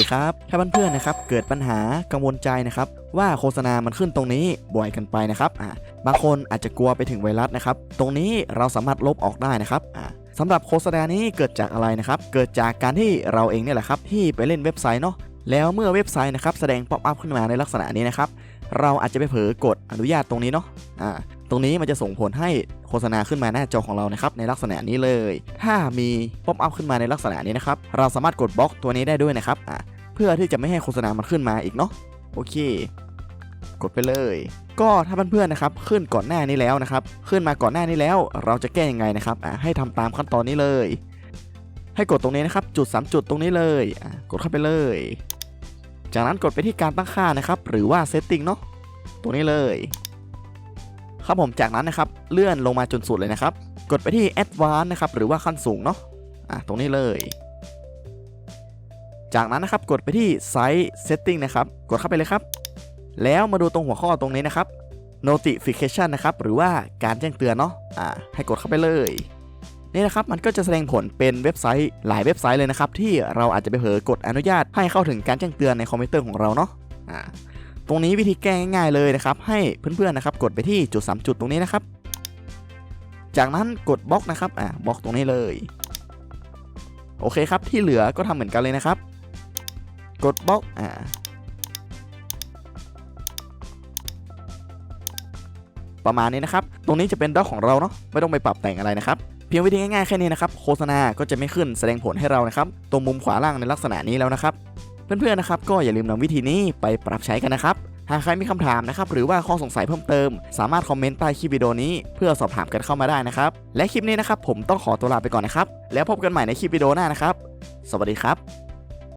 ดีครับ ถ้าเพื่อนๆนะครับเกิดปัญหากังวลใจนะครับว่าโฆษณามันขึ้นตรงนี้บ่อยเกันไปนะครับอ่าบางคนอาจจะกลัวไปถึงไวรัสนะครับ ตรงนี้เราสามารถลบออกได้นะครับอ่าสำหรับโฆษณานี้เกิดจากอะไรนะครับ เกิดจากการที่เราเองเนี่ยแหละครับที่ไปเล่นเว็บไซต์เนาะแล้วเมื่อเว็บไซต์นะครับแสดงป๊อปอัพขึ้นมาในลักษณะนี้นะครับเราอาจจะไปเผลอกดอนุญาตตรงนี้เนาะอ่าตรงนี้มันจะส่งผลให้โฆษณาขึ้นมาหน้าจอของเรานะครับในลักษณะนี้เลย ถ้ามีป๊อปอัพขึ้นมาในลักษณะนี้นะครับเราสามารถกดบล็อกตัวนี้ได้ด้วยนะครับอะเพื่อที่จะไม่ให้โฆษณามันขึ้นมาอีกเนาะโอเค กดไปเลย ก็ถ้าเพื่อนๆนะครับ ขึ้นก่อนหน้านี้แล้วนะครับ ขึ้นมาก่อนหน้านี้แล้ว เราจะแก้ยังไงนะครับให้ทำตามขั้นตอนนี้เลย ให้กดตรงนี้นะครับ จุด 3 จุดตรงนี้เลยกดเข้าไปเลย จากนั้นกดไปที่การตั้งค่านะครับ หรือว่า setting เนาะตรงนี้เลยครับผมจากนั้นนะครับเลื่อนลงมาจนสุดเลยนะครับ กดไปที่ Advanced นะครับหรือว่าขั้นสูงเนาะอะตรงนี้เลย จากนั้นนะครับกดไปที่ Site Setting นะครับ กดเข้าไปเลยครับ แล้วมาดูตรงหัวข้อตรงนี้นะครับ Notification นะครับ หรือว่าการแจ้งเตือนเนาะอะให้กดเข้าไปเลยนี่นะครับมันก็จะแสดงผลเป็นเว็บไซต์หลายเว็บไซต์เลยนะครับ ที่เราอาจจะไปเผลอกดอนุญาตให้เข้าถึงการแจ้งเตือนในคอมพิวเตอร์ของเราเนาะอ่าตรงนี้วิธีแก้ง่ายๆเลยนะครับ ให้เพื่อนๆนะครับ กดไปที่จุด 3 จุดตรงนี้นะครับ จากนั้นกดบล็อกนะครับอ่าบล็อกตรงนี้เลย โอเคครับที่เหลือก็ทำเหมือนกันเลยนะครับ กดบล็อกอ่าประมาณนี้นะครับ ตรงนี้จะเป็นด็อกของเราเนาะ ไม่ต้องไปปรับแต่งอะไรนะครับ เพียงวิธีง่ายๆแค่นี้นะครับ โฆษณาก็จะไม่ขึ้นแสดงผลให้เรานะครับ ตรงมุมขวาล่างในลักษณะนี้แล้วนะครับ เพื่อนๆนะครับ ก็อย่าลืมนำวิธีนี้ไปปรับใช้กันนะครับ หากใครมีคำถามนะครับ หรือว่าข้อสงสัยเพิ่มเติม สามารถคอมเมนต์ใต้คลิปวิดีโอนี้เพื่อสอบถามกันเข้ามาได้นะครับ และคลิปนี้นะครับผมต้องขอตัวลาไปก่อนนะครับ แล้วพบกันใหม่ในคลิปวิดีโอหน้านะครับ สวัสดีครับ